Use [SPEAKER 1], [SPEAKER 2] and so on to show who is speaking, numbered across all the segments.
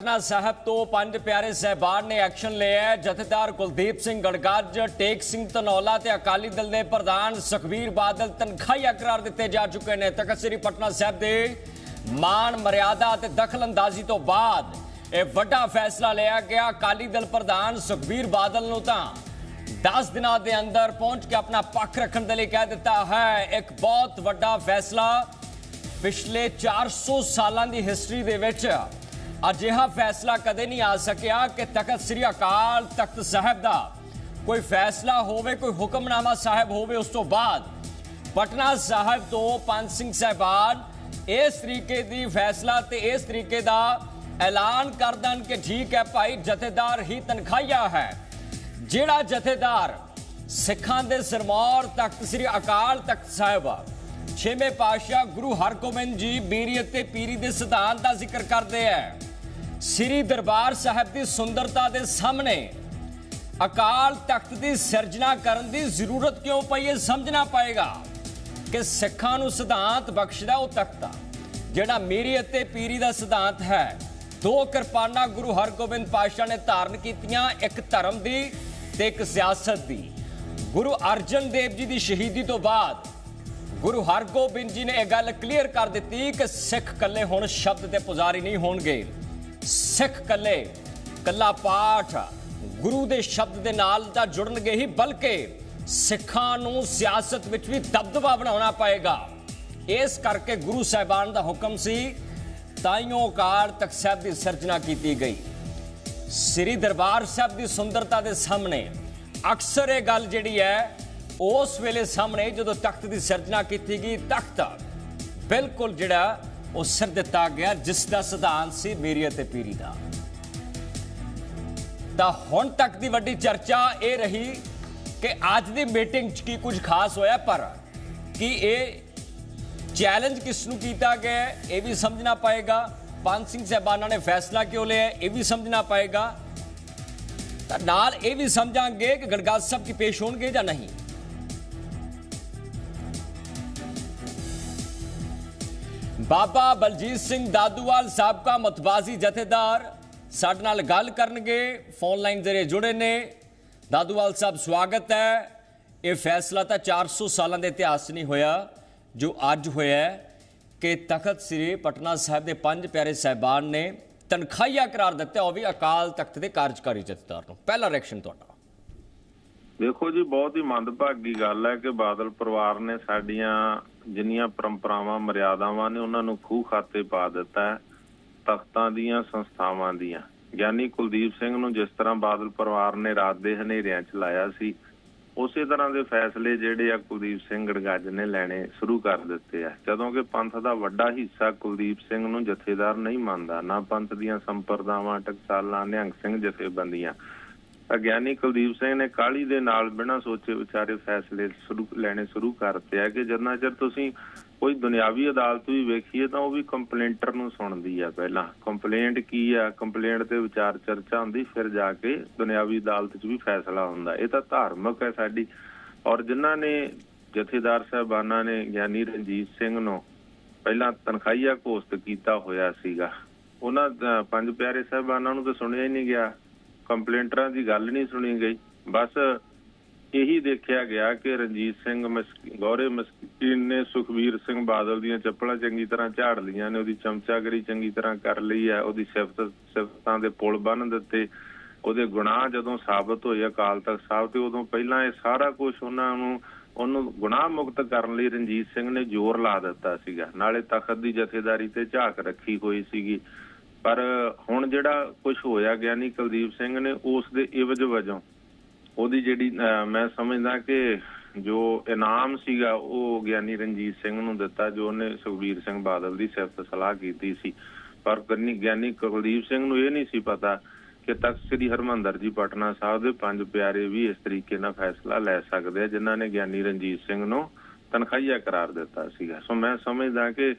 [SPEAKER 1] ਪਟਨਾ ਸਾਹਿਬ ਤੋਂ ਪੰਜ ਪਿਆਰੇ ਸਹਿਬਾਨ ਨੇ ਐਕਸ਼ਨ ਲਿਆ ਜਥੇਦਾਰ ਕੁਲਦੀਪ ਸਿੰਘ ਗੜਗੱਜ, ਟੇਕ ਸਿੰਘ ਧਨੌਲਾ ਤੇ ਅਕਾਲੀ ਦਲ ਦੇ ਪ੍ਰਧਾਨ ਸੁਖਬੀਰ ਬਾਦਲ ਤਨਖਾਹੀਆ ਕਰਾਰ ਦਿੱਤੇ ਜਾ ਚੁੱਕੇ ਨੇ। ਤਖਤ ਸ੍ਰੀ ਪਟਨਾ ਸਾਹਿਬ ਦੇ ਮਾਨ ਮਰਿਆਦਾ ਤੇ ਦਖਲਅੰਦਾਜ਼ੀ ਤੋਂ ਬਾਅਦ ਇਹ ਵੱਡਾ ਫੈਸਲਾ ਲਿਆ ਗਿਆ। ਅਕਾਲੀ ਦਲ ਪ੍ਰਧਾਨ ਸੁਖਬੀਰ ਬਾਦਲ ਨੂੰ ਤਾਂ 10 ਦਿਨਾਂ ਦੇ ਅੰਦਰ ਪਹੁੰਚ ਕੇ ਆਪਣਾ ਪੱਖ ਰੱਖਣ ਦੇ ਲਈ ਕਹਿ ਦਿੱਤਾ ਹੈ। ਇੱਕ ਬਹੁਤ ਵੱਡਾ ਫੈਸਲਾ ਪਿਛਲੇ 400 ਸਾਲਾਂ ਦੀ ਹਿਸਟਰੀ ਦੇ ਵਿੱਚ ਅਜਿਹਾ ਫੈਸਲਾ ਕਦੇ ਨਹੀਂ ਆ ਸਕਿਆ ਕਿ ਤਖਤ ਸ੍ਰੀ ਅਕਾਲ ਤਖਤ ਸਾਹਿਬ ਦਾ ਕੋਈ ਫੈਸਲਾ ਹੋਵੇ, ਕੋਈ ਹੁਕਮਨਾਮਾ ਸਾਹਿਬ ਹੋਵੇ ਉਸ ਤੋਂ ਬਾਅਦ। ਪਟਨਾ ਸਾਹਿਬ ਤੋਂ ਪੰਜ ਸਿੰਘ ਸਾਹਿਬਾਨ ਇਸ ਤਰੀਕੇ ਦੀ ਫੈਸਲਾ ਤੇ ਇਸ ਤਰੀਕੇ ਦਾ ਐਲਾਨ ਕਰ ਦੇਣ ਕਿ ਠੀਕ ਹੈ ਭਾਈ, ਜਥੇਦਾਰ ਹੀ ਤਨਖਾਹੀਆ ਹੈ। ਜਿਹੜਾ ਜਥੇਦਾਰ ਸਿੱਖਾਂ ਦੇ ਸਰਮੌਰ ਤਖਤ ਸ੍ਰੀ ਅਕਾਲ ਤਖਤ ਸਾਹਿਬ ਛੇਵੇਂ ਪਾਤਸ਼ਾਹ ਗੁਰੂ ਹਰਗੋਬਿੰਦ ਜੀ ਬੀਰੀ ਅਤੇ ਪੀਰੀ ਦੇ ਸਿਧਾਂਤ ਦਾ ਜ਼ਿਕਰ ਕਰਦੇ ਹੈ ਸ੍ਰੀ ਦਰਬਾਰ ਸਾਹਿਬ ਦੀ ਸੁੰਦਰਤਾ ਦੇ ਸਾਹਮਣੇ ਅਕਾਲ ਤਖਤ ਦੀ ਸਿਰਜਣਾ ਕਰਨ ਦੀ ਜ਼ਰੂਰਤ ਕਿਉਂ ਪਈ ਇਹ ਸਮਝਣਾ ਪਏਗਾ ਕਿ ਸਿੱਖਾਂ ਨੂੰ ਸਿਧਾਂਤ ਬਖਸ਼ਦਾ ਉਹ ਤਖਤ ਆ, ਜਿਹੜਾ ਮੇਰੀ ਅਤੇ ਪੀਰੀ ਦਾ ਸਿਧਾਂਤ ਹੈ। ਦੋ ਕਿਰਪਾਨਾਂ ਗੁਰੂ ਹਰਗੋਬਿੰਦ ਪਾਤਸ਼ਾਹ ਨੇ ਧਾਰਨ ਕੀਤੀਆਂ, ਇੱਕ ਧਰਮ ਦੀ ਤੇ ਇੱਕ ਸਿਆਸਤ ਦੀ। ਗੁਰੂ ਅਰਜਨ ਦੇਵ ਜੀ ਦੀ ਸ਼ਹੀਦੀ ਤੋਂ ਬਾਅਦ ਗੁਰੂ ਹਰਗੋਬਿੰਦ ਜੀ ਨੇ ਇਹ ਗੱਲ ਕਲੀਅਰ ਕਰ ਦਿੱਤੀ ਕਿ ਸਿੱਖ ਇਕੱਲੇ ਹੁਣ ਸ਼ਬਦ 'ਤੇ ਪੁਜਾਰੀ ਨਹੀਂ ਹੋਣਗੇ। ਸਿੱਖ ਕੱਲੇ ਕੱਲਾ ਪਾਠ ਗੁਰੂ ਦੇ ਸ਼ਬਦ ਦੇ ਨਾਲ ਤਾਂ ਜੁੜਨਗੇ ਹੀ, ਬਲਕਿ ਸਿੱਖਾਂ ਨੂੰ ਸਿਆਸਤ ਵਿੱਚ ਵੀ ਦਬਦਬਾ ਬਣਾਉਣਾ ਪਏਗਾ। ਇਸ ਕਰਕੇ ਗੁਰੂ ਸਾਹਿਬਾਨ ਦਾ ਹੁਕਮ ਸੀ, ਤਾਈਓ ਕਾਰ ਤਖਤ ਸਾਹਿਬ ਦੀ ਸਿਰਜਣਾ ਕੀਤੀ ਗਈ। ਸ੍ਰੀ ਦਰਬਾਰ ਸਾਹਿਬ ਦੀ ਸੁੰਦਰਤਾ ਦੇ ਸਾਹਮਣੇ ਅਕਸਰ ਇਹ ਗੱਲ ਜਿਹੜੀ ਹੈ, ਉਸ ਵੇਲੇ ਸਾਹਮਣੇ ਜਦੋਂ ਤਖਤ ਦੀ ਸਿਰਜਣਾ ਕੀਤੀ ਗਈ, ਤਖਤ ਬਿਲਕੁਲ ਜਿਹੜਾ ਉਹ ਸਿਰ ਦਿੱਤਾ ਗਿਆ, ਜਿਸ ਦਾ ਸਿਧਾਂਤ ਸੀ ਮੇਰੀ ਅਤੇ ਪੀਰੀ ਦਾ। ਤਾਂ ਹੁਣ ਤੱਕ ਦੀ ਵੱਡੀ ਚਰਚਾ ਇਹ ਰਹੀ ਕਿ ਅੱਜ ਦੀ ਮੀਟਿੰਗ 'ਚ ਕੀ ਕੁਝ ਖਾਸ ਹੋਇਆ, ਪਰ ਕੀ ਇਹ ਚੈਲੰਜ ਕਿਸ ਨੂੰ ਕੀਤਾ ਗਿਆ, ਇਹ ਵੀ ਸਮਝਣਾ ਪਏਗਾ। ਪੰਜ ਸਿੰਘ ਸਾਹਿਬਾਨਾਂ ਨੇ ਫੈਸਲਾ ਕਿਉਂ ਲਿਆ, ਇਹ ਵੀ ਸਮਝਣਾ ਪਏਗਾ। ਤਾਂ ਨਾਲ ਇਹ ਵੀ ਸਮਝਾਂਗੇ ਕਿ ਗੜਗਾਜ ਸਾਹਿਬ ਕੀ ਪੇਸ਼ ਹੋਣਗੇ ਜਾਂ ਨਹੀਂ। ਬਾਬਾ ਬਲਜੀਤ ਸਿੰਘ ਦਾਦੂਵਾਲ ਸਾਬਕਾ ਮਤਵਾਜ਼ੀ ਜਥੇਦਾਰ ਸਾਡੇ ਨਾਲ ਗੱਲ ਕਰਨਗੇ ਫੋਨ ਲਾਈਨ ਜ਼ਰੀਏ ਜੁੜੇ ਨੇ। ਦਾਦੂਵਾਲ ਸਾਹਿਬ, ਸਵਾਗਤ ਹੈ। ਇਹ ਫੈਸਲਾ ਤਾਂ 400 ਸਾਲਾਂ ਦੇ ਇਤਿਹਾਸ 'ਚ ਨਹੀਂ ਹੋਇਆ, ਜੋ ਅੱਜ ਹੋਇਆ ਕਿ ਤਖਤ ਸ੍ਰੀ ਪਟਨਾ ਸਾਹਿਬ ਦੇ ਪੰਜ ਪਿਆਰੇ ਸਹਿਬਾਨ ਨੇ ਤਨਖਾਹੀਆ ਕਰਾਰ ਦਿੱਤਾ, ਉਹ ਵੀ ਅਕਾਲ ਤਖਤ ਦੇ ਕਾਰਜਕਾਰੀ ਜਥੇਦਾਰ ਨੂੰ। ਪਹਿਲਾ ਰਿਐਕਸ਼ਨ ਤੁਹਾਡਾ।
[SPEAKER 2] ਦੇਖੋ ਜੀ, ਬਹੁਤ ਹੀ ਮੰਦਭਾਗੀ ਗੱਲ ਹੈ ਕਿ ਬਾਦਲ ਪਰਿਵਾਰ ਨੇ ਸਾਡੀਆਂ ਜਿੰਨੀਆਂ ਪਰੰਪਰਾਵਾਂ, ਮਰਿਆਦਾਵਾਂ ਨੇ ਉਹਨਾਂ ਨੂੰ ਖੂਹ ਖਾਤੇ ਪਾ ਦਿੱਤਾ ਹੈ, ਤਖਤਾਂ ਦੀਆਂ, ਸੰਸਥਾਵਾਂ ਦੀਆਂ। ਗਿਆਨੀ ਕੁਲਦੀਪ ਸਿੰਘ ਨੂੰ ਜਿਸ ਤਰ੍ਹਾਂ ਬਾਦਲ ਪਰਿਵਾਰ ਨੇ ਰਾਤ ਦੇ ਹਨੇਰਿਆਂ ਚ ਲਾਇਆ ਸੀ, ਉਸੇ ਤਰ੍ਹਾਂ ਦੇ ਫੈਸਲੇ ਜਿਹੜੇ ਆ ਕੁਲਦੀਪ ਸਿੰਘ ਗੜਗੱਜ ਨੇ ਲੈਣੇ ਸ਼ੁਰੂ ਕਰ ਦਿੱਤੇ ਆ। ਜਦੋਂ ਕਿ ਪੰਥ ਦਾ ਵੱਡਾ ਹਿੱਸਾ ਕੁਲਦੀਪ ਸਿੰਘ ਨੂੰ ਜਥੇਦਾਰ ਨਹੀਂ ਮੰਨਦਾ, ਨਾ ਪੰਥ ਦੀਆਂ ਸੰਪਰਦਾਵਾਂ, ਟਕਸਾਲਾਂ, ਨਿਹੰਗ ਸਿੰਘ ਜਥੇਬੰਦੀਆਂ ਅਗਿਆਨੀ ਕੁਲਦੀਪ ਸਿੰਘ ਨੇ ਕਾਲੀ ਦੇ ਨਾਲ ਬਿਨਾਂ ਸੋਚੇ ਵਿਚਾਰੇ ਫੈਸਲੇ ਸ਼ੁਰੂ ਲੈਣੇ ਸ਼ੁਰੂ ਕਰਤੇ ਆ ਕਿ ਜਿੰਨਾ ਚਿਰ ਤੁਸੀਂ ਕੋਈ ਦੁਨਿਆਵੀ ਅਦਾਲਤ ਵੀ ਵੇਖੀਏ ਤਾਂ ਉਹ ਵੀ ਕੰਪਲੇਂਟਰ ਨੂੰ ਸੁਣਦੀ ਆ ਪਹਿਲਾਂ। ਕੰਪਲੇਂਟ ਕੀ ਆ? ਕੰਪਲੇਂਟ ਤੇ ਵਿਚਾਰ ਚਰਚਾ ਹੁੰਦੀ, ਫਿਰ ਜਾ ਕੇ ਦੁਨਿਆਵੀ ਅਦਾਲਤ 'ਚ ਵੀ ਫੈਸਲਾ ਹੁੰਦਾ। ਇਹ ਤਾਂ ਧਾਰਮਿਕ ਹੈ ਸਾਡੀ। ਔਰ ਜਿਨ੍ਹਾਂ ਨੇ ਜਥੇਦਾਰ ਸਾਹਿਬਾਨਾਂ ਨੇ ਗਿਆਨੀ ਰਣਜੀਤ ਸਿੰਘ ਨੂੰ ਪਹਿਲਾਂ ਤਨਖਾਹੀਆ ਘੋਸ਼ਿਤ ਕੀਤਾ ਹੋਇਆ ਸੀਗਾ, ਉਹਨਾਂ ਪੰਜ ਪਿਆਰੇ ਸਾਹਿਬਾਨਾਂ ਨੂੰ ਤਾਂ ਸੁਣਿਆ ਹੀ ਨਹੀਂ ਗਿਆ। ਕੰਪਲੇਂਟਰਾਂ ਦੀ ਗੱਲ ਨਹੀਂ ਸੁਣੀ ਗਈ। ਬਸ ਇਹੀ ਦੇਖਿਆ ਗਿਆ ਕਿ ਰਣਜੀਤ ਸਿੰਘ ਗੌਰੇ ਮਸਕੀਨ ਨੇ ਸੁਖਵੀਰ ਸਿੰਘ ਬਾਦਲ ਦੀਆਂ ਚੱਪਲਾਂ ਚੰਗੀ ਤਰ੍ਹਾਂ ਝਾੜ ਲਈਆਂ ਨੇ, ਉਹਦੀ ਚਮਚਾਗਰੀ ਚੰਗੀ ਤਰ੍ਹਾਂ ਕਰ ਲਈ ਹੈ, ਉਹਦੀ ਸਿਫਤ, ਸਿਫਤਾਂ ਦੇ ਪੁਲ ਬੰਨ ਦਿੱਤੇ। ਉਹਦੇ ਗੁਨਾਹ ਜਦੋਂ ਸਾਬਤ ਹੋਏ ਅਕਾਲ ਤਖਤ ਸਾਹਿਬ ਤੇ ਉਦੋਂ ਪਹਿਲਾਂ ਇਹ ਸਾਰਾ ਕੁਝ ਉਹਨਾਂ ਨੂੰ, ਉਹਨੂੰ ਗੁਨਾਹ ਮੁਕਤ ਕਰਨ ਲਈ ਰਣਜੀਤ ਸਿੰਘ ਨੇ ਜ਼ੋਰ ਲਾ ਦਿੱਤਾ ਸੀਗਾ। ਨਾਲੇ ਤਖਤ ਦੀ ਜਥੇਦਾਰੀ ਤੇ ਝਾਕ ਰੱਖੀ ਹੋਈ ਸੀਗੀ। ਪਰ ਹੁਣ ਜਿਹੜਾ ਕੁਝ ਹੋਇਆ ਗਿਆਨੀ ਕੁਲਦੀਪ ਸਿੰਘ ਨੇ ਉਸ ਦੇ ਇਵਜ ਵਜੋਂ, ਉਹਦੀ ਜਿਹੜੀ ਮੈਂ ਸਮਝਦਾ ਕਿ ਜੋ ਇਨਾਮ ਸੀਗਾ, ਉਹ ਗਿਆਨੀ ਰਣਜੀਤ ਸਿੰਘ ਨੂੰ ਦਿੱਤਾ, ਜੋ ਉਹਨੇ ਸੁਖਬੀਰ ਸਿੰਘ ਬਾਦਲ ਦੀ ਸਿਫਤ ਸਲਾਹ ਕੀਤੀ ਸੀ। ਪਰ ਗਿਆਨੀ ਗਿਆਨੀ ਕੁਲਦੀਪ ਸਿੰਘ ਨੂੰ ਇਹ ਨਹੀਂ ਸੀ ਪਤਾ ਕਿ ਤਖਤ ਸ੍ਰੀ ਹਰਮੰਦਰ ਜੀ, ਪਟਨਾ ਸਾਹਿਬ ਦੇ ਪੰਜ ਪਿਆਰੇ ਵੀ ਇਸ ਤਰੀਕੇ ਨਾਲ ਫੈਸਲਾ ਲੈ ਸਕਦੇ ਆ, ਜਿਨ੍ਹਾਂ ਨੇ ਗਿਆਨੀ ਰਣਜੀਤ ਸਿੰਘ ਨੂੰ ਤਨਖਾਹੀਆ ਕਰਾਰ ਦਿੱਤਾ ਸੀਗਾ। ਸੋ ਮੈਂ ਸਮਝਦਾ ਕਿ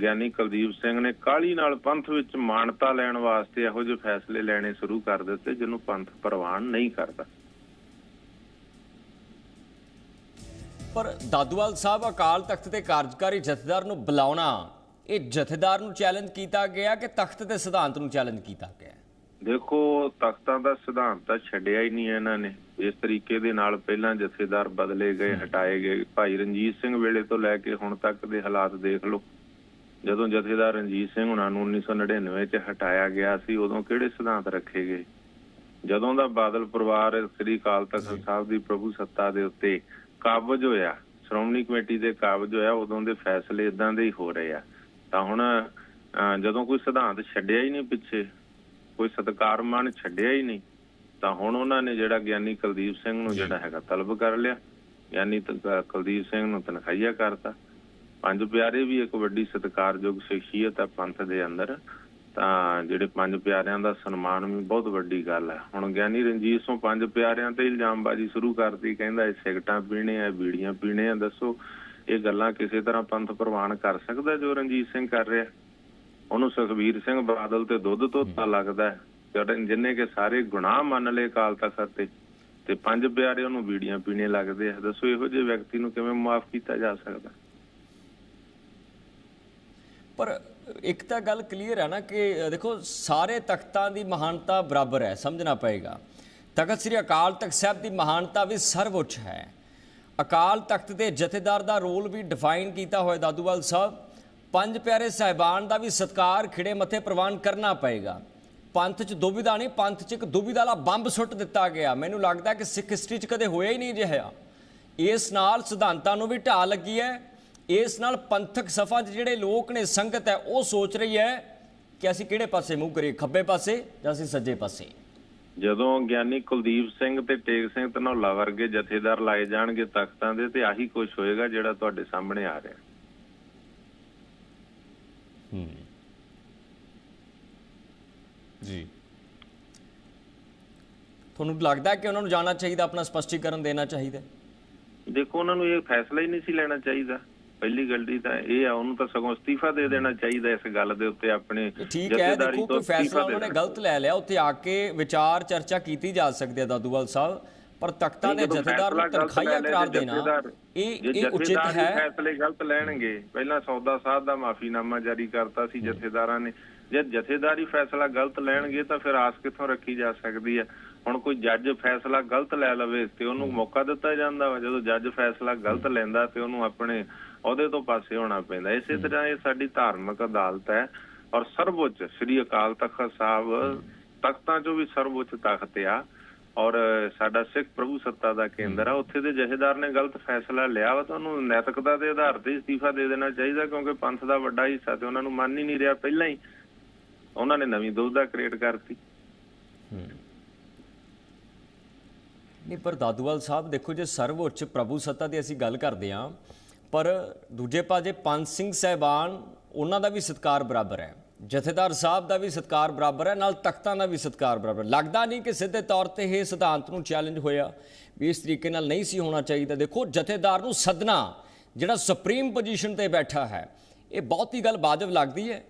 [SPEAKER 2] ਗਿਆਨੀ ਕੁਲਦੀਪ ਸਿੰਘ ਨੇ ਕਾਲੀ ਨਾਲ ਪੰਥ ਵਿੱਚ ਮਾਨਤਾ ਲੈਣ ਵਾਸਤੇ ਇਹੋ ਜਿਹੇ ਫੈਸਲੇ ਲੈਣੇ ਸ਼ੁਰੂ ਕਰ ਦਿੱਤੇ, ਜਿਹਨੂੰ ਪੰਥ ਪ੍ਰਵਾਨ ਨਹੀਂ ਕਰਦਾ।
[SPEAKER 1] ਪਰ ਦਾਦੂਵਾਲ ਸਾਹਿਬ ਅਕਾਲ ਤਖਤ ਦੇ ਕਾਰਜਕਾਰੀ ਜਥੇਦਾਰ ਨੂੰ ਬੁਲਾਉਣਾ, ਇਹ ਜਥੇਦਾਰ ਨੂੰ ਚੈਲੰਜ ਕੀਤਾ ਗਿਆ ਕਿ ਤਖਤ ਦੇ ਸਿਧਾਂਤ ਨੂੰ ਚੈਲੰਜ ਕੀਤਾ ਗਿਆ?
[SPEAKER 2] ਦੇਖੋ ਤਖਤਾਂ ਦਾ ਸਿਧਾਂਤ ਤਾਂ ਛੱਡਿਆ ਹੀ ਨਹੀਂ ਇਹਨਾਂ ਨੇ। ਇਸ ਤਰੀਕੇ ਦੇ ਨਾਲ ਪਹਿਲਾਂ ਜਥੇਦਾਰ ਬਦਲੇ ਗਏ ਹਟਾਏ ਗਏ। ਭਾਈ ਰਣਜੀਤ ਸਿੰਘ ਵੇਲੇ ਤੋਂ ਲੈ ਕੇ ਹੁਣ ਤੱਕ ਦੇ ਹਾਲਾਤ ਦੇਖ ਲਓ। ਜਦੋਂ ਜਥੇਦਾਰ ਰਣਜੀਤ ਸਿੰਘ ਉਹਨਾਂ ਨੂੰ 1999 ਚ ਹਟਾਇਆ ਗਿਆ ਸੀ ਉਦੋਂ ਕਿਹੜੇ ਸਿਧਾਂਤ ਰੱਖੇ ਗਏ? ਜਦੋਂ ਦਾ ਬਾਦਲ ਪਰਿਵਾਰ ਸ੍ਰੀ ਅਕਾਲ ਤਖਤ ਸਾਹਿਬ ਦੀ ਪ੍ਰਭੂ ਸੱਤਾ ਦੇ ਉੱਤੇ ਕਾਬਜ ਹੋਇਆ ਸ਼੍ਰੋਮਣੀ ਕਮੇਟੀ ਦੇ ਕਾਬਜ ਹੋਇਆ ਉਦੋਂ ਦੇ ਫੈਸਲੇ ਇਦਾਂ ਦੇ ਹੀ ਹੋ ਰਹੇ ਆ। ਤਾਂ ਹੁਣ ਜਦੋਂ ਕੋਈ ਸਿਧਾਂਤ ਛੱਡਿਆ ਹੀ ਨਹੀਂ ਪਿੱਛੇ ਕੋਈ ਸਤਕਾਰ ਮਾਨ ਛੱਡਿਆ ਹੀ ਨਹੀਂ, ਤਾਂ ਹੁਣ ਉਹਨਾਂ ਨੇ ਜਿਹੜਾ ਗਿਆਨੀ ਕੁਲਦੀਪ ਸਿੰਘ ਨੂੰ ਜਿਹੜਾ ਹੈਗਾ ਤਲਬ ਕਰ ਲਿਆ। ਗਿਆਨੀ ਕੁਲਦੀਪ ਸਿੰਘ ਨੂੰ ਤਨਖਾਹੀਆ ਕਰਤਾ। ਪੰਜ ਪਿਆਰੇ ਵੀ ਇੱਕ ਵੱਡੀ ਸਤਿਕਾਰਯੋਗ ਸ਼ਖਸੀਅਤ ਹੈ ਪੰਥ ਦੇ ਅੰਦਰ। ਤਾਂ ਜਿਹੜੇ ਪੰਜ ਪਿਆਰਿਆਂ ਦਾ ਸਨਮਾਨ ਵੀ ਬਹੁਤ ਵੱਡੀ ਗੱਲ ਹੈ ਹੁਣ ਗਿਆਨੀ ਰਣਜੀਤ ਸਿੰਘ ਪੰਜ ਪਿਆਰਿਆਂ ਤੇ ਇਲਜ਼ਾਮਬਾਜ਼ੀ ਸ਼ੁਰੂ ਕਰਤੀ, ਕਹਿੰਦਾ ਇਹ ਸਿਗਟਾਂ ਪੀਣੇ ਆ ਬੀੜੀਆਂ ਪੀਣੇ ਆ, ਦੱਸੋ, ਇਹ ਗੱਲਾਂ ਕਿਸੇ ਤਰ੍ਹਾਂ ਪੰਥ ਪ੍ਰਵਾਨ ਕਰ ਸਕਦਾ ਜੋ ਰਣਜੀਤ ਸਿੰਘ ਕਰ ਰਿਹਾ? ਉਹਨੂੰ ਸੁਖਬੀਰ ਸਿੰਘ ਬਾਦਲ ਤੇ ਦੁੱਧ ਧੋਤਾ ਲੱਗਦਾ ਹੈ। ਜਿਹੜੇ ਜਿੰਨੇ ਕੇ ਸਾਰੇ ਗੁਨਾਹ ਮੰਨ ਲਏ ਕਾਲ ਤਖਤ ਤੇ ਤੇ ਪੰਜ ਪਿਆਰੇ ਉਹਨੂੰ ਬੀੜੀਆਂ ਪੀਣੇ ਲੱਗਦੇ ਆ। ਦੱਸੋ ਇਹੋ ਜਿਹੇ ਵਿਅਕਤੀ ਨੂੰ ਕਿਵੇਂ ਮਾਫ ਕੀਤਾ ਜਾ ਸਕਦਾ
[SPEAKER 1] ਪਰ ਇੱਕ ਤਾਂ ਗੱਲ ਕਲੀਅਰ ਹੈ ਨਾ ਕਿ ਦੇਖੋ ਸਾਰੇ ਤਖਤਾਂ ਦੀ ਮਹਾਨਤਾ ਬਰਾਬਰ ਹੈ ਸਮਝਣਾ ਪਏਗਾ। ਤਖਤ ਸ੍ਰੀ ਅਕਾਲ ਤਖਤ ਸਾਹਿਬ ਦੀ ਮਹਾਨਤਾ ਵੀ ਸਰਵਉੱਚ ਹੈ। ਅਕਾਲ ਤਖਤ ਦੇ ਜਥੇਦਾਰ ਦਾ ਰੋਲ ਵੀ ਡਿਫਾਈਨ ਕੀਤਾ ਹੋਇਆ ਦਾਦੂਵਾਲ ਸਾਹਿਬ। ਪੰਜ ਪਿਆਰੇ ਸਾਹਿਬਾਨ ਦਾ ਵੀ ਸਤਕਾਰ ਖਿੜੇ ਮੱਥੇ ਪ੍ਰਵਾਨ ਕਰਨਾ ਪਏਗਾ। ਪੰਥ 'ਚ ਦੁਬਿਧਾ ਨਹੀਂ, ਪੰਥ 'ਚ ਇੱਕ ਦੁਬਿਧਾ ਵਾਲਾ ਬੰਬ ਸੁੱਟ ਦਿੱਤਾ ਗਿਆ। ਮੈਨੂੰ ਲੱਗਦਾ ਕਿ ਸਿੱਖ ਹਿਸਟਰੀ 'ਚ ਕਦੇ ਹੋਇਆ ਹੀ ਨਹੀਂ ਜਿਹਾ ਇਸ ਨਾਲ ਸਿਧਾਂਤਾਂ ਨੂੰ ਵੀ ਢਾਹ ਲੱਗੀ ਹੈ। ਇਸ ਨਾਲ ਪੰਥਕ ਸਫਾ 'ਚ ਜਿਹੜੇ ਲੋਕ ਨੇ, ਸੰਗਤ ਹੈ, ਉਹ ਸੋਚ ਰਹੀ ਹੈ ਕਿ ਅਸੀਂ ਕਿਹੜੇ ਪਾਸੇ ਮੂੰਹ ਕਰੀਏ, ਖੱਬੇ ਪਾਸੇ ਜਾਂ ਅਸੀਂ ਸੱਜੇ ਪਾਸੇ?
[SPEAKER 2] ਜਦੋਂ ਗਿਆਨੀ ਕੁਲਦੀਪ ਸਿੰਘ ਤੇ ਟੇਕ ਸਿੰਘ ਧਨੌਲਾ ਵਰਗੇ ਜਥੇਦਾਰ ਲਾਏ ਜਾਣਗੇ ਤਖਤਾਂ ਦੇ ਤੇ ਆਹੀ ਕੁਝ ਹੋਏਗਾ ਜਿਹੜਾ ਤੁਹਾਡੇ ਸਾਹਮਣੇ ਆ ਰਿਹਾ।
[SPEAKER 1] ਜੀ। ਤੁਹਾਨੂੰ ਲੱਗਦਾ ਕਿ ਉਹਨਾਂ ਨੂੰ ਜਾਣਾ ਚਾਹੀਦਾ ਆਪਣਾ ਸਪਸ਼ਟੀਕਰਨ ਦੇਣਾ ਚਾਹੀਦਾ?
[SPEAKER 2] ਦੇਖੋ ਉਹਨਾਂ ਨੂੰ ਇਹ ਫੈਸਲਾ ਹੀ ਨਹੀਂ ਸੀ ਲੈਣਾ ਚਾਹੀਦਾ। ਪਹਿਲੀ ਗਲਤੀ ਤਾਂ ਇਹ ਆ ਉਹਨੂੰ ਤਾਂ ਸਗੋਂ ਅਸਤੀਫਾ ਦੇ ਦੇਣਾ ਚਾਹੀਦਾ ਇਸ ਗੱਲ ਦੇ ਉੱਤੇ ਆਪਣੇ
[SPEAKER 1] ਠੀਕ ਹੈ ਦੇਖੋ
[SPEAKER 2] ਤੋਂ
[SPEAKER 1] ਕੋਈ ਫੈਸਲਾ
[SPEAKER 2] ਦੇ
[SPEAKER 1] ਉਹਨਾਂ ਨੇ। ਗਲਤ ਲੈ ਲਿਆ ਉੱਥੇ ਆ ਕੇ ਵਿਚਾਰ ਚਰਚਾ ਕੀਤੀ ਜਾ ਸਕਦੀ ਹੈ ਦਾਦੂਵਾਲ ਸਾਹਿਬ। ਪਰ ਤਖਤਾਂ ਦੇ ਜਥੇਦਾਰ ਨੂੰ ਤਨਖਾਹੀਆ ਕਰਾਰ ਦੇਣਾ ਇਹ ਇਹ ਉਚਿਤ
[SPEAKER 2] ਹੀ। ਫੈਸਲੇ ਗਲਤ ਲੈਣਗੇ ਪਹਿਲਾਂ ਸੌਦਾ ਸਾਹਿਬ ਦਾ ਮਾਫੀਨਾਮਾ ਜਾਰੀ ਕਰਤਾ ਸੀ ਜਥੇਦਾਰਾਂ ਨੇ। ਜੇ ਜਥੇਦਾਰੀ ਫੈਸਲਾ ਗਲਤ ਲੈਣਗੇ ਤਾਂ ਫਿਰ ਆਸ ਕਿੱਥੋਂ ਰੱਖੀ ਜਾ ਸਕਦੀ ਹੈ? ਹੁਣ ਕੋਈ ਜੱਜ ਫੈਸਲਾ ਗਲਤ ਲੈ ਲਵੇ ਤੇ ਉਹਨੂੰ ਮੌਕਾ ਦਿੱਤਾ ਜਾਂਦਾ ਵਾ। ਜਦੋਂ ਜੱਜ ਫੈਸਲਾ ਗਲਤ ਲੈਂਦਾ ਤੇ ਉਹਨੂੰ ਆਪਣੇ ਅਹੁਦੇ ਤੋਂ ਪਾਸੇ ਹੋਣਾ ਪੈਂਦਾ। ਇਸੇ ਤਰ੍ਹਾਂ ਇਹ ਸਾਡੀ ਧਾਰਮਿਕ ਅਦਾਲਤ ਹੈ ਔਰ ਸਰਵਉੱਚ ਸ੍ਰੀ ਅਕਾਲ ਤਖਤ ਸਾਹਿਬ ਤਖਤਾਂ 'ਚੋਂ ਵੀ ਸਰਵਉੱਚ ਤਖਤ ਆ। ਔਰ ਸਾਡਾ ਸਿੱਖ ਪ੍ਰਭੂ ਸੱਤਾ ਦਾ ਕੇਂਦਰ ਆ ਉੱਥੇ ਦੇ ਜਥੇਦਾਰ ਨੇ ਗਲਤ ਫੈਸਲਾ ਲਿਆ ਵਾ ਤਾਂ ਉਹਨੂੰ ਨੈਤਿਕਤਾ ਦੇ ਆਧਾਰ ਤੇ ਅਸਤੀਫਾ ਦੇ ਦੇਣਾ ਚਾਹੀਦਾ ਕਿਉਂਕਿ ਪੰਥ ਦਾ ਵੱਡਾ ਹਿੱਸਾ ਤੇ ਉਹਨਾਂ ਨੂੰ ਮੰਨ ਹੀ ਨਹੀਂ ਰਿਹਾ ਪਹਿਲਾਂ ਹੀ। ਉਹਨਾਂ ਨੇ ਨਵੀਂ ਦੁਬਦਾ ਕ੍ਰੀਏਟ ਕਰਤੀ।
[SPEAKER 1] ਨਹੀਂ ਪਰ ਦਾਦੂਵਾਲ ਸਾਹਿਬ ਦੇਖੋ ਜੇ ਸਰਵਉੱਚ ਪ੍ਰਭੂ ਸੱਤਾ ਦੀ ਅਸੀਂ ਗੱਲ ਕਰਦੇ ਹਾਂ ਪਰ ਦੂਜੇ ਪਾਸੇ ਪੰਜ ਸਿੰਘ ਸਹਿਬਾਨ ਉਹਨਾਂ ਦਾ ਵੀ ਸਤਕਾਰ ਬਰਾਬਰ ਹੈ। ਜਥੇਦਾਰ ਸਾਹਿਬ ਦਾ ਵੀ ਸਤਕਾਰ ਬਰਾਬਰ ਹੈ, ਨਾਲ ਤਖਤਾਂ ਦਾ ਵੀ ਸਤਕਾਰ ਬਰਾਬਰ ਲੱਗਦਾ ਨਹੀਂ ਕਿ ਸਿੱਧੇ ਤੌਰ ਤੇ ਇਹ ਸਿਧਾਂਤ ਨੂੰ ਚੈਲੰਜ ਹੋਇਆ ਵੀ ਇਸ ਤਰੀਕੇ ਨਾਲ ਨਹੀਂ ਸੀ ਹੋਣਾ ਚਾਹੀਦਾ। ਦੇਖੋ, ਜਥੇਦਾਰ ਨੂੰ ਸਦਨਾ ਜਿਹੜਾ ਸੁਪਰੀਮ ਪੋਜੀਸ਼ਨ ਤੇ ਬੈਠਾ ਹੈ, ਇਹ ਬਹੁਤ ਹੀ ਗੱਲ ਵਾਜਬ ਲੱਗਦੀ ਹੈ।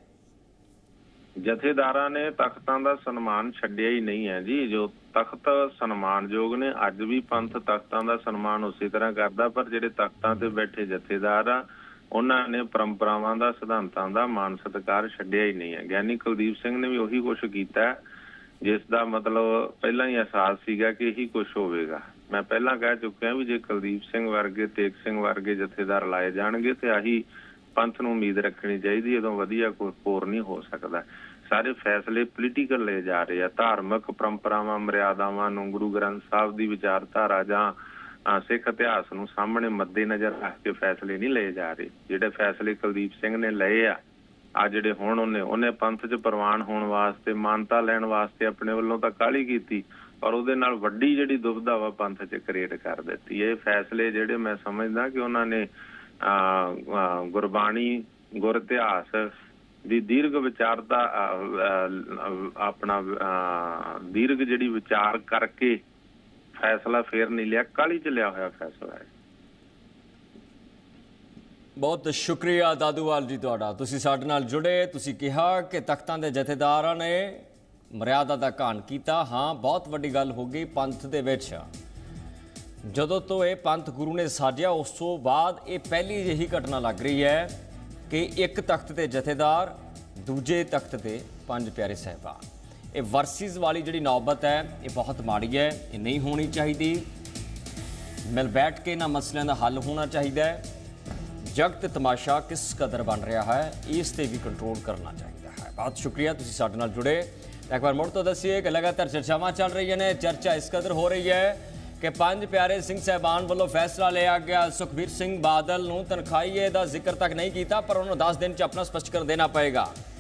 [SPEAKER 2] ਜਥੇਦਾਰਾਂ ਨੇ ਤਖਤਾਂ ਦਾ ਸਨਮਾਨ ਛੱਡਿਆ ਹੀ ਨਹੀਂ ਹੈ ਜੀ। ਜੋ ਤਖਤ ਸਨਮਾਨਯੋਗ ਨੇ, ਅੱਜ ਵੀ ਪੰਥ ਤਖਤਾਂ ਦਾ ਸਨਮਾਨ ਉਸੇ ਤਰ੍ਹਾਂ ਕਰਦਾ, ਪਰ ਜਿਹੜੇ ਤਖਤਾਂ ਤੇ ਬੈਠੇ ਜਥੇਦਾਰ ਆ ਉਹਨਾਂ ਨੇ ਪਰੰਪਰਾਵਾਂ ਦਾ, ਸਿਧਾਂਤਾਂ ਦਾ ਮਾਨ ਸਤਿਕਾਰ ਛੱਡਿਆ ਹੀ ਨਹੀਂ ਹੈ। ਗਿਆਨੀ ਕੁਲਦੀਪ ਸਿੰਘ ਨੇ ਵੀ ਉਹੀ ਕੁਝ ਕੀਤਾ ਜਿਸ ਦਾ ਮਤਲਬ ਪਹਿਲਾਂ ਹੀ ਅਹਿਸਾਸ ਸੀਗਾ ਕਿ ਇਹੀ ਕੁਝ ਹੋਵੇਗਾ। ਮੈਂ ਪਹਿਲਾਂ ਕਹਿ ਚੁੱਕਿਆ ਵੀ ਜੇ ਕੁਲਦੀਪ ਸਿੰਘ ਵਰਗੇ, ਤੇਗ ਸਿੰਘ ਵਰਗੇ ਜਥੇਦਾਰ ਲਾਏ ਜਾਣਗੇ ਤੇ ਆਹੀ ਪੰਥ ਨੂੰ ਉਮੀਦ ਰੱਖਣੀ ਚਾਹੀਦੀ ਉਦੋਂ ਵਧੀਆ ਕੋਈ ਹੋਰ ਨਹੀਂ ਹੋ ਸਕਦਾ। ਸਾਰੇ ਫੈਸਲੇ ਪੋਲੀਟੀਕਲ ਲਏ ਜਾ ਰਹੇ ਆ। ਧਾਰਮਿਕ ਪਰੰਪਰਾਵਾਂ, ਮਰਿਆਦਾਵਾਂ ਨੂੰ ਗੁਰੂ ਗ੍ਰੰਥ ਸਾਹਿਬ ਦੀ ਵਿਚਾਰਧਾਰਾ ਜਾਂ ਸਿੱਖ ਇਤਿਹਾਸ ਨੂੰ ਸਾਹਮਣੇ ਮੱਦੇ ਨਜ਼ਰ ਰੱਖ ਕੇ ਫੈਸਲੇ ਨਹੀਂ ਲਏ ਜਾ ਰਹੇ। ਜਿਹੜੇ ਫੈਸਲੇ ਕੁਲਦੀਪ ਸਿੰਘ ਨੇ ਲਏ ਆ ਆ ਜਿਹੜੇ ਹੁਣ ਉਹਨੇ ਉਹਨੇ ਪੰਥ 'ਚ ਪ੍ਰਵਾਨ ਹੋਣ ਵਾਸਤੇ ਮਾਨਤਾ ਲੈਣ ਵਾਸਤੇ ਆਪਣੇ ਵੱਲੋਂ ਤਾਂ ਕਾਹਲੀ ਕੀਤੀ ਔਰ ਉਹਦੇ ਨਾਲ ਵੱਡੀ ਜਿਹੜੀ ਦੁਬਦਾ ਵਾ ਪੰਥ 'ਚ ਕ੍ਰੀਏਟ ਕਰ ਦਿੱਤੀ। ਇਹ ਫੈਸਲੇ ਜਿਹੜੇ ਮੈਂ ਸਮਝਦਾ ਕਿ ਉਹਨਾਂ ਨੇ ਗੁਰਬਾਣੀ ਗੁਰ ਇਤਿਹਾਸ ਦੀ ਦੀਰਘ ਵਿਚਾਰਤਾ ਆਪਣਾ ਅ, ਦੀਰਘ ਜਿਹੜੀ ਵਿਚਾਰ ਕਰਕੇ ਫੈਸਲਾ ਫੇਰ ਨਹੀਂ ਲਿਆ ਕਾਲੀ ਚ ਲਿਆ ਹੋਇਆ ਫੈਸਲਾ ਹੈ
[SPEAKER 1] ਬਹੁਤ ਸ਼ੁਕਰੀਆ ਦਾਦੂਵਾਲ ਜੀ ਤੁਹਾਡਾ। ਤੁਸੀਂ ਸਾਡੇ ਨਾਲ ਜੁੜੇ, ਤੁਸੀਂ ਕਿਹਾ ਕਿ ਤਖਤਾਂ ਦੇ ਜਥੇਦਾਰਾਂ ਨੇ ਮਰਿਆਦਾ ਦਾ ਘਾਣ ਕੀਤਾ। ਹਾਂ, ਬਹੁਤ ਵੱਡੀ ਗੱਲ ਹੋ ਗਈ ਪੰਥ ਦੇ ਵਿੱਚ। ਜਦੋਂ ਤੋਂ ਇਹ ਪੰਥ ਗੁਰੂ ਨੇ ਸਾਜਿਆ, ਉਸ ਤੋਂ ਬਾਅਦ ਇਹ ਪਹਿਲੀ ਜਿਹੀ ਘਟਨਾ ਲੱਗ ਰਹੀ ਹੈ ਕਿ ਇੱਕ ਤਖਤ ਤੇ ਜਥੇਦਾਰ, ਦੂਜੇ ਤਖਤ ਤੇ ਪੰਜ ਪਿਆਰੇ ਸਹਿਬਾਨ। ਇਹ ਵਰਸਿਸ ਵਾਲੀ ਜਿਹੜੀ ਨੌਬਤ ਹੈ, ਇਹ ਬਹੁਤ ਮਾੜੀ ਹੈ, ਇਹ ਨਹੀਂ ਹੋਣੀ ਚਾਹੀਦੀ। ਮਿਲ ਬੈਠ ਕੇ ਇਹਨਾਂ ਮਸਲਿਆਂ ਦਾ ਹੱਲ ਹੋਣਾ ਚਾਹੀਦਾ ਹੈ। ਜਗਤ ਤਮਾਸ਼ਾ ਕਿਸ ਕਦਰ ਬਣ ਰਿਹਾ ਹੈ, ਇਸ ਤੇ ਵੀ ਕੰਟਰੋਲ ਕਰਨਾ ਚਾਹੀਦਾ ਹੈ। ਬਹੁਤ ਸ਼ੁਕਰੀਆ ਤੁਸੀਂ ਸਾਡੇ ਨਾਲ ਜੁੜੇ। ਇੱਕ ਵਾਰ ਮੁੜ ਤੋਂ ਦੱਸੀਏ ਕਿ ਲਗਾਤਾਰ ਚਰਚਾਵਾਂ ਚੱਲ ਰਹੀਆਂ ਨੇ, ਚਰਚਾ ਇਸ ਕਦਰ ਹੋ ਰਹੀ ਹੈ ਕਿ ਪੰਜ ਪਿਆਰੇ ਸਿੰਘ ਸਹਿਬਾਨ ਵੱਲੋਂ ਫੈਸਲਾ ਲਿਆ ਗਿਆ। ਸੁਖਬੀਰ ਸਿੰਘ ਬਾਦਲ ਨੂੰ ਤਨਖਾਹੀਏ ਦਾ ਜ਼ਿਕਰ ਤੱਕ ਨਹੀਂ ਕੀਤਾ, ਪਰ ਉਹਨੂੰ 10 ਦਿਨ ਚ ਆਪਣਾ ਸਪਸ਼ਟੀਕਰਨ ਦੇਣਾ ਪਏਗਾ।